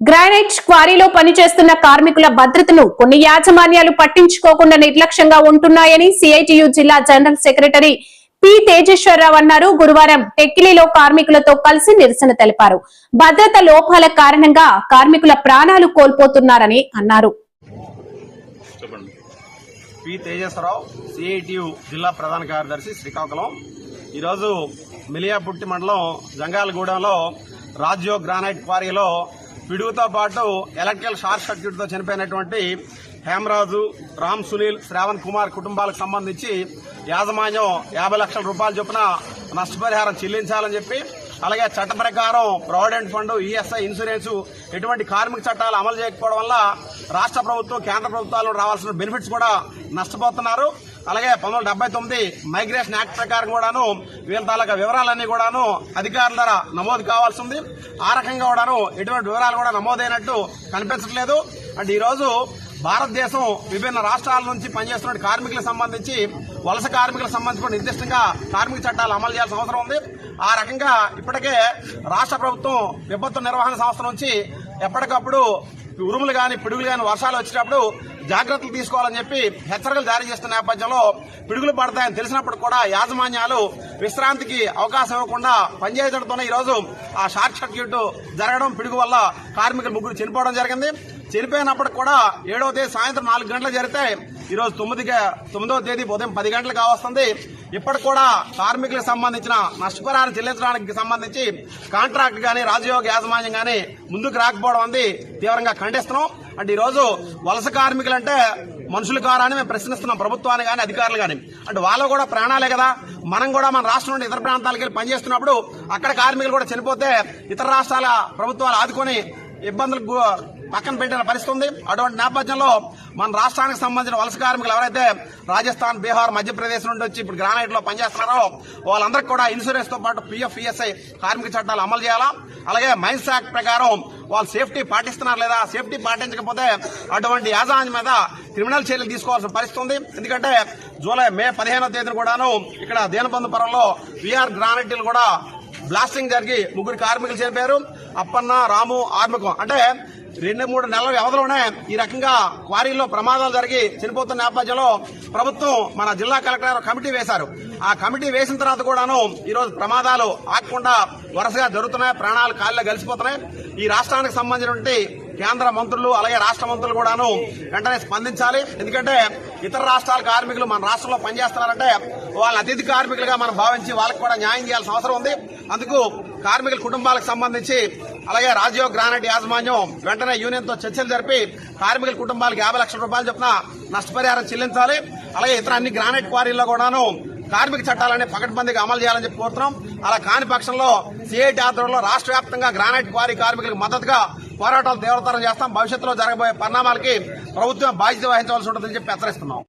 Granite క్వారీలో పనిచేస్తున్న కార్మికుల భద్రతను కొన్ని యాజమాన్యాలు పట్టించుకోకుండా నిర్లక్ష్యంగా ఉంటున్నాయని సిఐటియు జిల్లా జనరల్ సెక్రటరీ పి తేజేశ్వరరావు అన్నారు. గురువారం టెక్కిలిలో కార్మికులతో కలిసి నిరసన తెలిపారు. భద్రత లోపాల కారణంగా కార్మికుల ప్రాణాలు కోల్పోతున్నారని అన్నారు. పి తేజేశ్వరరావు సిఐటియు జిల్లా ప్రధాన కార్యదర్శి శ్రీకాకుళం. ఈరోజు మిలియాపుట్టి మండలం జంగాలగూడెంలో రాజ్యో గ్రానైట్ క్వారీలో పిడుగుతో పాటు ఎలక్ట్రికల్ షార్ట్ సర్క్యూట్తో చనిపోయినటువంటి హేమరాజు రామ్ సునీల్ శ్రావణ్ కుమార్ కుటుంబాలకు సంబంధించి యాజమాన్యం యాభై లక్షల రూపాయల చొప్పున నష్టపరిహారం చెల్లించాలని చెప్పి అలాగే చట్ట ప్రకారం ప్రావిడెంట్ ఫండ్ ఈఎస్ఐ ఇన్సూరెన్స్ ఎటువంటి కార్మిక చట్టాలు అమలు చేయకపోవడం వల్ల రాష్ట్ర ప్రభుత్వం కేంద్ర ప్రభుత్వాలు రావాల్సిన బెనిఫిట్స్ కూడా నష్టపోతున్నారు. అలాగే పంతొమ్మిది డెబ్బై తొమ్మిది మైగ్రేషన్ యాక్ట్ ప్రకారం కూడాను వీళ్ళ తాలూకా వివరాలన్నీ కూడాను అధికారుల ద్వారా నమోదు కావాల్సి ఉంది. ఆ రకంగా కూడాను ఎటువంటి వివరాలు కూడా నమోదైనట్టు కనిపించట్లేదు. అంటే ఈరోజు భారతదేశం విభిన్న రాష్ట్రాల నుంచి పనిచేస్తున్న కార్మికులకు సంబంధించి వలస కార్మికులకు సంబంధించిన నిర్దిష్టంగా కార్మిక చట్టాలు అమలు చేయాల్సిన అవసరం ఉంది. ఆ రకంగా ఇప్పటికే రాష్ట్ర ప్రభుత్వం విపత్తు నిర్వహణ సంస్థ నుంచి ఎప్పటికప్పుడు ఉరుములు కానీ పిడుగులు కానీ వర్షాలు వచ్చినప్పుడు జాగ్రత్తలు తీసుకోవాలని చెప్పి హెచ్చరికలు జారీ చేస్తున్న నేపథ్యంలో పిడుగులు పడతాయని తెలిసినప్పుడు కూడా యాజమాన్యాలు విశ్రాంతికి అవకాశం ఇవ్వకుండా పనిచేయడంతోనే ఈరోజు ఆ షార్ట్ సర్క్యూట్ జరగడం పిడుగు వల్ల కార్మికులు ముగ్గురు చనిపోవడం జరిగింది. చనిపోయినప్పటికి కూడా ఏడవ తేదీ సాయంత్రం నాలుగు గంటలు జరిగితే ఈరోజు తొమ్మిది తొమ్మిదవ తేదీ ఉదయం పది గంటలకు కావస్తుంది. ఇప్పటికి కూడా కార్మికులకు సంబంధించిన నష్టపరిహారం చెల్లించడానికి సంబంధించి కాంట్రాక్ట్ కానీ రాజయోగ యాజమాన్యం కానీ ముందుకు రాకపోవడం అంది. తీవ్రంగా ఖండిస్తున్నాం. అంటే ఈరోజు వలస కార్మికులు అంటే మనుషులు కారా మేము ప్రశ్నిస్తున్నాం ప్రభుత్వాన్ని కానీ అధికారులు కానీ అంటే వాళ్ళు కూడా ప్రాణాలే కదా. మనం కూడా మన రాష్ట్రం నుండి ఇతర ప్రాంతాలకు వెళ్ళి పనిచేస్తున్నప్పుడు అక్కడ కార్మికులు కూడా చనిపోతే ఇతర రాష్ట్రాల ప్రభుత్వాలు ఆదుకొని ఇబ్బందులకు పక్కన పెట్టిన పరిస్థితి ఉంది. అటువంటి నేపథ్యంలో మన రాష్ట్రానికి సంబంధించిన వలస కార్మికులు ఎవరైతే రాజస్థాన్ బీహార్ మధ్యప్రదేశ్ నుండి వచ్చి ఇప్పుడు గ్రానైట్లో పనిచేస్తున్నారో వాళ్ళందరికీ కూడా ఇన్సూరెన్స్తో పాటు పిఎఫ్ ఈఎస్ఐ కార్మిక చట్టాలు అమలు చేయాలా? అలాగే మైన్స్ యాక్ట్ ప్రకారం వాళ్ళు సేఫ్టీ పాటిస్తున్నారు లేదా? సేఫ్టీ పాటించకపోతే అటువంటి యాజమాన్యం మీద క్రిమినల్ చర్యలు తీసుకోవాల్సిన పరిస్థితి ఉంది. ఎందుకంటే జూలై మే పదిహేనో తేదీన కూడాను ఇక్కడ దేనబంధు పరంలో విఆర్ గ్రానైట్లు కూడా బ్లాస్టింగ్ జరిగి ముగ్గురు కార్మికులు చనిపోయారు. అప్పన్న రాము ఆర్మికం. అంటే రెండు మూడు నెలల వ్యవధిలోనే ఈ రకంగా క్వారీల్లో ప్రమాదాలు జరిగి చనిపోతున్న నేపథ్యంలో ప్రభుత్వం మన జిల్లా కలెక్టర్ కమిటీ వేశారు. ఆ కమిటీ వేసిన తర్వాత కూడాను ఈరోజు ప్రమాదాలు ఆగకుండా వరుసగా జరుగుతున్నాయి. ప్రాణాలు కాళ్ళలో కలిసిపోతున్నాయి. ఈ రాష్ట్రానికి సంబంధించినటువంటి కేంద్ర మంత్రులు అలాగే రాష్ట్ర మంత్రులు కూడాను వెంటనే స్పందించాలి. ఎందుకంటే ఇతర రాష్ట్రాల కార్మికులు మన రాష్ట్రంలో పనిచేస్తున్నారంటే వాళ్ళ అతిథి కార్మికులుగా మనం భావించి వాళ్ళకి కూడా న్యాయం చేయాల్సిన అవసరం ఉంది. అందుకు కార్మికుల కుటుంబాలకు సంబంధించి అలాగే రాజీవ్ గ్రానైట్ యాజమాన్యం వెంటనే యూనియన్తో చర్చలు జరిపి కార్మికుల కుటుంబాలకు యాభై లక్షల రూపాయలు చొప్పున నష్టపరిహారం చెల్లించాలి. అలాగే ఇతర అన్ని గ్రానైట్ క్వారీల్లో కూడాను కార్మిక చట్టాలన్నీ పకడ్బందీగా అమలు చేయాలని చెప్పి కోరుతున్నాం. అలా కాని పక్షంలో సిఐటి ఆధ్వర్యంలో రాష్ట్ర వ్యాప్తంగా గ్రానైట్ క్వారీ కార్మికులకు మద్దతుగా పోరాటాలు తీవ్రతరం చేస్తాం. భవిష్యత్తులో జరగబోయే పరిణామాలకి ప్రభుత్వం బాధ్యత వహించవలసి ఉంటుందని చెప్పి హెచ్చరిస్తున్నాం.